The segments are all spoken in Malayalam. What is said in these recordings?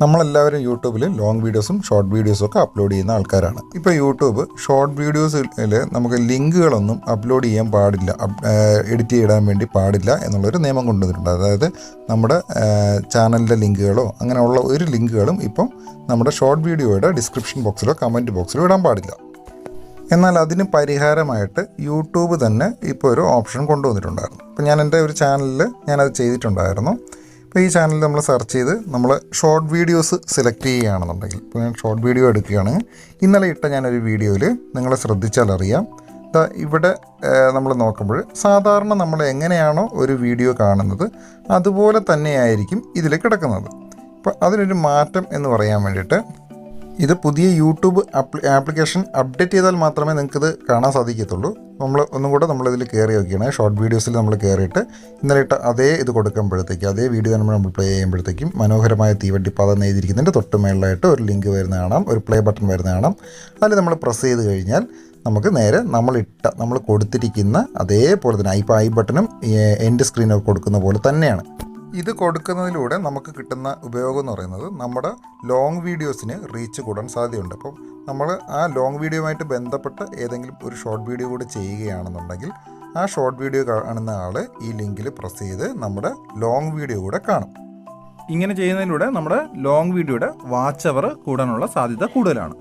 നമ്മളെല്ലാവരും യൂട്യൂബിൽ ലോങ് വീഡിയോസും ഷോർട്ട് വീഡിയോസും ഒക്കെ അപ്ലോഡ് ചെയ്യുന്ന ആൾക്കാരാണ്. ഇപ്പോൾ യൂട്യൂബ് ഷോർട്ട് വീഡിയോസിൽ നമുക്ക് ലിങ്കുകളൊന്നും അപ്ലോഡ് ചെയ്യാൻ പാടില്ല. എഡിറ്റ് ചെയ്യാൻ വേണ്ടി പാടില്ല എന്നുള്ളൊരു നിയമം കൊണ്ടുവന്നിട്ടുണ്ട്. അതായത് നമ്മുടെ ചാനലിന്റെ ലിങ്കുകളോ അങ്ങനെയുള്ള ഒരു ലിങ്കുകളും ഇപ്പം നമ്മുടെ ഷോർട്ട് വീഡിയോയുടെ ഡിസ്ക്രിപ്ഷൻ ബോക്സിലോ കമന്റ് ബോക്സിലോ ഇടാൻ പാടില്ല. എന്നാൽ അതിന് പരിഹാരമായിട്ട് യൂട്യൂബ് തന്നെ ഇപ്പോൾ ഒരു ഓപ്ഷൻ കൊണ്ടുവന്നിട്ടുണ്ടായിരുന്നു. അപ്പോൾ ഞാൻ എന്റെ ഒരു ചാനലിൽ ഞാനത് ചെയ്തിട്ടുണ്ടായിരുന്നു. ഇപ്പോൾ ഈ ചാനൽ നമ്മൾ സെർച്ച് ചെയ്ത് നമ്മൾ ഷോർട്ട് വീഡിയോസ് സെലക്ട് ചെയ്യുകയാണെന്നുണ്ടെങ്കിൽ ഇപ്പോൾ ഞാൻ ഷോർട്ട് വീഡിയോ എടുക്കുകയാണ്. ഇന്നലെ ഇട്ട ഞാനൊരു വീഡിയോയിൽ നിങ്ങൾ ശ്രദ്ധിച്ചാലറിയാം ഇവിടെ നമ്മൾ നോക്കുമ്പോൾ സാധാരണ നമ്മൾ എങ്ങനെയാണോ ഒരു വീഡിയോ കാണുന്നത് അതുപോലെ തന്നെയായിരിക്കും ഇതിൽ കിടക്കുന്നത്. അപ്പോൾ അതിനൊരു മാറ്റം എന്ന് പറയാൻ വേണ്ടിയിട്ട് ഇത് പുതിയ യൂട്യൂബ് ആപ്ലിക്കേഷൻ അപ്ഡേറ്റ് ചെയ്താൽ മാത്രമേ നിങ്ങൾക്കിത് കാണാൻ സാധിക്കത്തുള്ളൂ. നമ്മൾ ഒന്നും കൂടെ നമ്മളിതിൽ കയറി നോക്കിയാണ്. ഷോർട്ട് വീഡിയോസിൽ നമ്മൾ കയറിയിട്ട് ഇന്നലെ ഇട്ട അതേ ഇത് കൊടുക്കുമ്പോഴത്തേക്ക് അതേ വീഡിയോ നമ്മൾ നമ്മൾ പ്ലേ ചെയ്യുമ്പോഴത്തേക്കും മനോഹരമായ തീവണ്ടിപ്പാത എന്ന് എഴുതിയിരിക്കുന്നതിന്റെ തൊട്ട് മേളിലായിട്ട് ഒരു ലിങ്ക് വരുന്ന കാണാം ഒരു പ്ലേ ബട്ടൺ വരുന്ന കാണാം. അതിൽ നമ്മൾ പ്രസ് ചെയ്ത് കഴിഞ്ഞാൽ നമുക്ക് നേരെ നമ്മളിട്ട നമ്മൾ കൊടുത്തിരിക്കുന്ന അതേപോലെ തന്നെ ഇപ്പോൾ ഐ ബട്ടണും എന്റെ സ്ക്രീനൊക്കെ കൊടുക്കുന്ന പോലെ തന്നെയാണ്. ഇത് കൊടുക്കുന്നതിലൂടെ നമുക്ക് കിട്ടുന്ന ഉപയോഗം എന്ന് പറയുന്നത് നമ്മുടെ ലോങ് വീഡിയോസിന് റീച്ച് കൂടാൻ സാധ്യതയുണ്ട്. അപ്പം നമ്മൾ ആ ലോങ് വീഡിയോയുമായിട്ട് ബന്ധപ്പെട്ട് ഏതെങ്കിലും ഒരു ഷോർട്ട് വീഡിയോ കൂടെ ചെയ്യുകയാണെന്നുണ്ടെങ്കിൽ ആ ഷോർട്ട് വീഡിയോ കാണുന്ന ആൾ ഈ ലിങ്കിൽ പ്രസ് ചെയ്ത് നമ്മുടെ ലോങ് വീഡിയോ കൂടെ കാണും. ഇങ്ങനെ ചെയ്യുന്നതിലൂടെ നമ്മുടെ ലോങ് വീഡിയോയുടെ വാച്ച് അവർ കൂടാനുള്ള സാധ്യത കൂടുതലാണ്.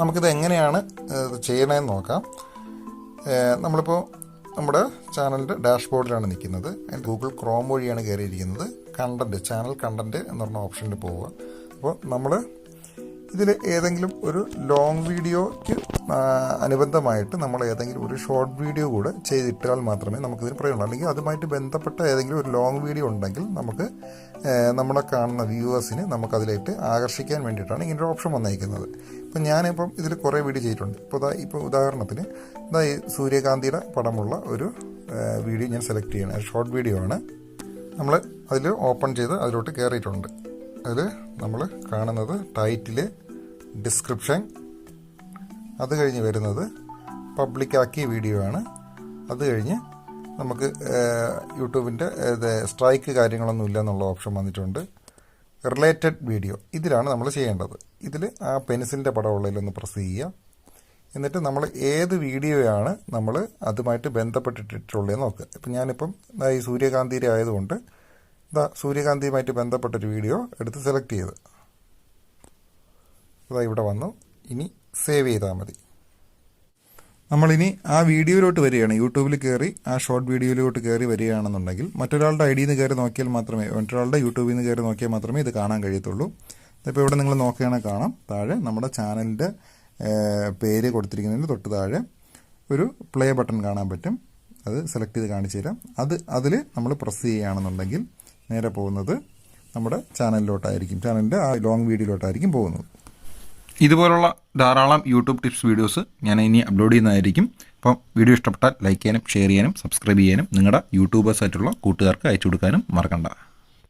നമുക്കിത് എങ്ങനെയാണ് ചെയ്യണമെന്ന് നോക്കാം. നമ്മളിപ്പോൾ നമ്മുടെ ചാനലിന്റെ ഡാഷ്ബോർഡിലാണ് നിൽക്കുന്നത്. ആൻഡ് ഗൂഗിൾ ക്രോം വഴിയാണ് കയറിയിരിക്കുന്നത്. കണ്ടന്റ് ചാനൽ കണ്ടന്റ് എന്ന് പറഞ്ഞ ഓപ്ഷനിൽ പോവുക. അപ്പോൾ നമ്മൾ ഇതിൽ ഏതെങ്കിലും ഒരു ലോങ് വീഡിയോയ്ക്ക് അനുബന്ധമായിട്ട് നമ്മൾ ഏതെങ്കിലും ഒരു ഷോർട്ട് വീഡിയോ കൂടെ ചെയ്തിട്ടാൽ മാത്രമേ നമുക്കിതിന് പ്രയോജനം. അല്ലെങ്കിൽ അതുമായിട്ട് ബന്ധപ്പെട്ട ഏതെങ്കിലും ഒരു ലോങ് വീഡിയോ ഉണ്ടെങ്കിൽ നമുക്ക് നമ്മളെ കാണുന്ന വ്യൂവേഴ്സിനെ നമുക്കതിലേക്ക് ആകർഷിക്കാൻ വേണ്ടിയിട്ടാണ് ഇങ്ങനൊരു ഓപ്ഷൻ വന്നേക്കുന്നത്. ഇപ്പം ഞാനിപ്പം ഇതിൽ കുറേ വീഡിയോ ചെയ്തിട്ടുണ്ട്. ഇപ്പോൾ ഇപ്പോൾ ഉദാഹരണത്തിന് ഇതാ സൂര്യകാന്തിയുടെ പടമുള്ള ഒരു വീഡിയോ ഞാൻ സെലക്ട് ചെയ്യണം. ഷോർട്ട് വീഡിയോ ആണ്. നമ്മൾ അതിൽ ഓപ്പൺ ചെയ്ത് അതിലോട്ട് കയറിയിട്ടുണ്ട് അതിൽ നമ്മൾ കാണുന്നത് ടൈറ്റിൽ ഡിസ്ക്രിപ്ഷൻ. അത് കഴിഞ്ഞ് വരുന്നത് പബ്ലിക്കാക്കിയ വീഡിയോ ആണ്. അത് കഴിഞ്ഞ് നമുക്ക് യൂട്യൂബിന്റെ സ്ട്രൈക്ക് കാര്യങ്ങളൊന്നും ഇല്ല എന്നുള്ള ഓപ്ഷൻ വന്നിട്ടുണ്ട്. Related video. ഇതിലാണ് നമ്മൾ ചെയ്യേണ്ടത്. ഇതിൽ ആ പെൻസിലിന്റെ പടമുള്ളതിലൊന്ന് പ്രസ് ചെയ്യുക. എന്നിട്ട് നമ്മൾ ഏത് വീഡിയോയാണ് നമ്മൾ അതുമായിട്ട് ബന്ധപ്പെട്ടിട്ടുള്ളതെന്ന് നോക്കുക. ഇപ്പം ഞാനിപ്പം ഈ സൂര്യകാന്തിയുടെ ആയതുകൊണ്ട് ഇതാ സൂര്യകാന്തിയുമായിട്ട് ബന്ധപ്പെട്ടൊരു വീഡിയോ എടുത്ത് സെലക്ട് ചെയ്ത്. ഇതാ ഇവിടെ വന്നു. ഇനി സേവ് ചെയ്താൽ മതി. നമ്മളിനി ആ വീഡിയോയിലോട്ട് വരികയാണ്. യൂട്യൂബിൽ കയറി ആ ഷോർട്ട് വീഡിയോയിലോട്ട് കയറി വരികയാണെന്നുണ്ടെങ്കിൽ മറ്റൊരാളുടെ ഐഡിയിൽ നിന്ന് കയറി നോക്കിയാൽ മാത്രമേ മറ്റൊരാളുടെ യൂട്യൂബിൽ നിന്ന് കയറി നോക്കിയാൽ മാത്രമേ ഇത് കാണാൻ കഴിയത്തുള്ളൂ. ഇപ്പോൾ ഇവിടെ നിങ്ങൾ നോക്കുകയാണെങ്കിൽ കാണാം. താഴെ നമ്മുടെ ചാനലിന്റെ പേര് കൊടുത്തിരിക്കുന്നതിന് തൊട്ട് താഴെ ഒരു പ്ലേ ബട്ടൺ കാണാൻ പറ്റും. അത് സെലക്ട് ചെയ്ത് കാണിച്ചു തരാം. അത് അതിൽ നമ്മൾ പ്രസ് ചെയ്യുകയാണെന്നുണ്ടെങ്കിൽ നേരെ പോകുന്നത് നമ്മുടെ ചാനലിലോട്ടായിരിക്കും. ചാനലിന്റെ ആ ലോങ് വീഡിയോയിലോട്ടായിരിക്കും പോകുന്നത്. ഇതുപോലുള്ള ധാരാളം യൂട്യൂബ് ടിപ്സ് വീഡിയോസ് ഞാൻ ഇനി അപ്ലോഡ് ചെയ്യുന്നതായിരിക്കും. അപ്പം വീഡിയോ ഇഷ്ടപ്പെട്ടാൽ ലൈക്ക് ചെയ്യാനും ഷെയർ ചെയ്യാനും സബ്സ്ക്രൈബ് ചെയ്യാനും നിങ്ങളുടെ യൂട്യൂബേഴ്സായിട്ടുള്ള കൂട്ടുകാർക്ക് അയച്ചു കൊടുക്കാനും മറക്കണ്ട.